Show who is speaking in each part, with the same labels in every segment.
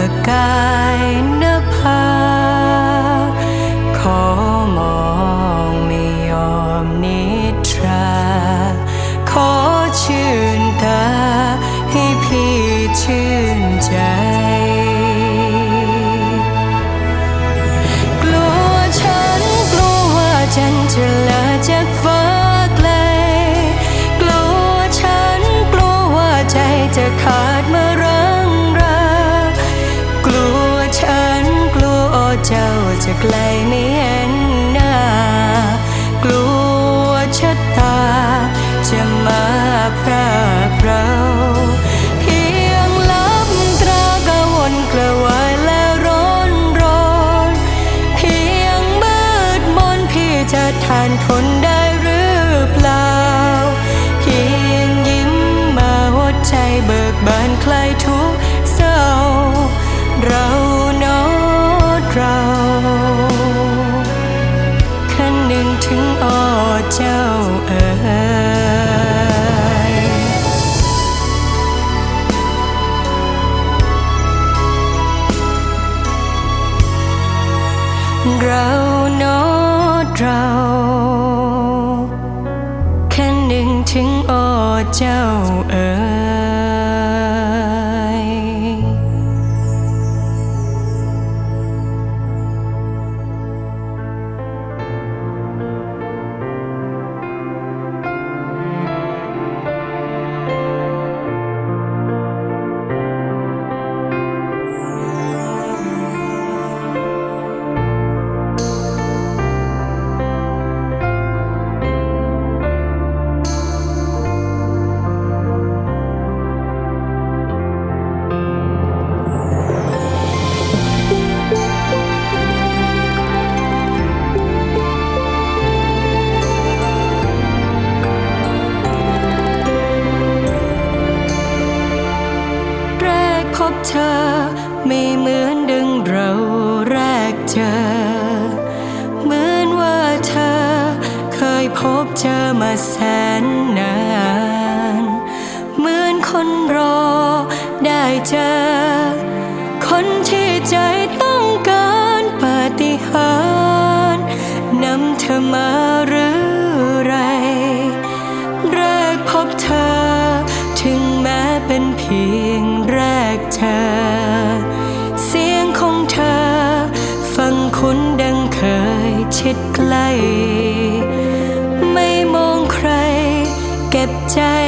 Speaker 1: ประกายนภาขอมองไม่ยอมนิทรา ขอชื่นตาให้พี่ชื่นใจกลัวฉันกลัวว่าฉันจะลาจากฟ้า เจ้าจะไกลไม่เห็นหน้ากลัวชะตา จะมาพรากเราเพียงลับตรากระวนกระวายและร้อนร้อนเพียงมืดมนพี่จะทานทนได้หรือเปล่า เพียงยิ้มมาหัวใจเบิกบานคลายทุก เธอ ไม่เหมือนดึงเราแรกเจอ เหมือนว่าเธอ เคยพบเจอมาแสนนาน เหมือนคนรอได้เจอ คนที่ใจต้องการปาฏิหาริย์นำเธอมาหรือไร แรกพบเธอถึง เก็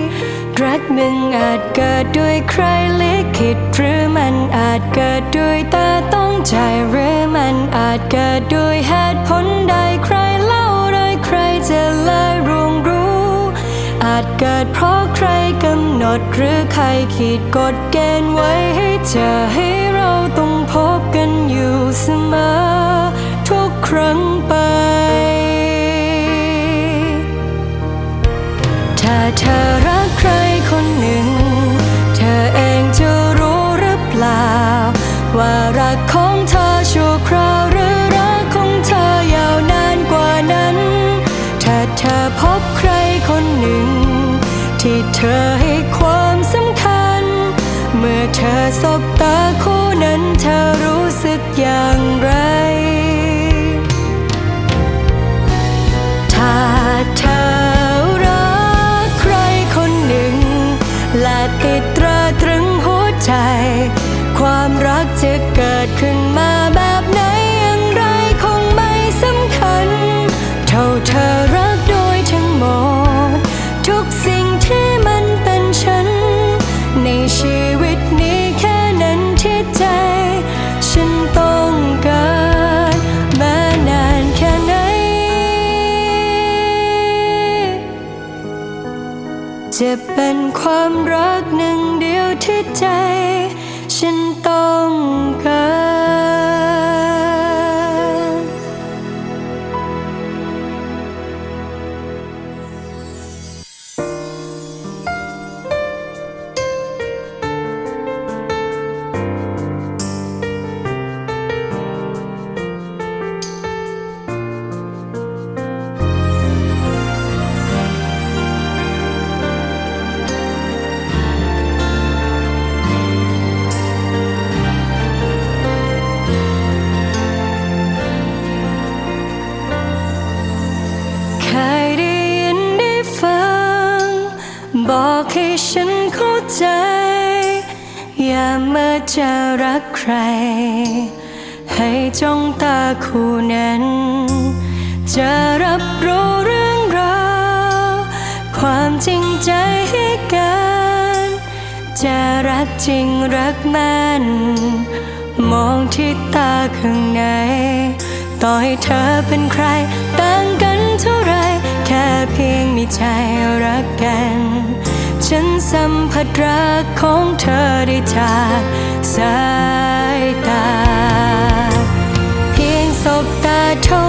Speaker 1: รักหนึ่งอาจเกิดด้วยใครลิขิตหรือมันอาจเกิดด้วยตาต้องใจหรือมันอาจเกิดด้วยเหตุผลใดใครเล่าได้ใครจะเลยรู้รู้ อาจเกิดเพราะใครกำหนดหรือใครขีดกฎเกณฑ์ไว้ให้เจอให้เราต้องพบกันอยู่เสมอ ทุกครั้งไป ถ้าเธอรักใครคนหนึ่ง เธอเองจะรู้หรือเปล่า ว่ารักของเธอชั่วคราวหรือรักของเธอยาวนานกว่านั้น ถ้าเธอพบใครคนหนึ่ง ที่เธอให้ความสำคัญ เมื่อเธอสบตาคู่นั้นเธอรู้สึกอย่างไร จะเป็นความรักหนึ่งเดียวที่ใจ ฉันต้องการ จะรักใคร ให้จ้องตาคู่นั้น จะรับรู้เรื่องราวความจริงใจให้กัน จะรักจริงรักมันมองที่ตาข้างใน ต่อให้เธอเป็นใคร ต่างกันเท่าไร แค่เพียงมีใจรักกัน ฉันสัมผัสรักของเธอได้จากสายตา เพียงสบตาเท่า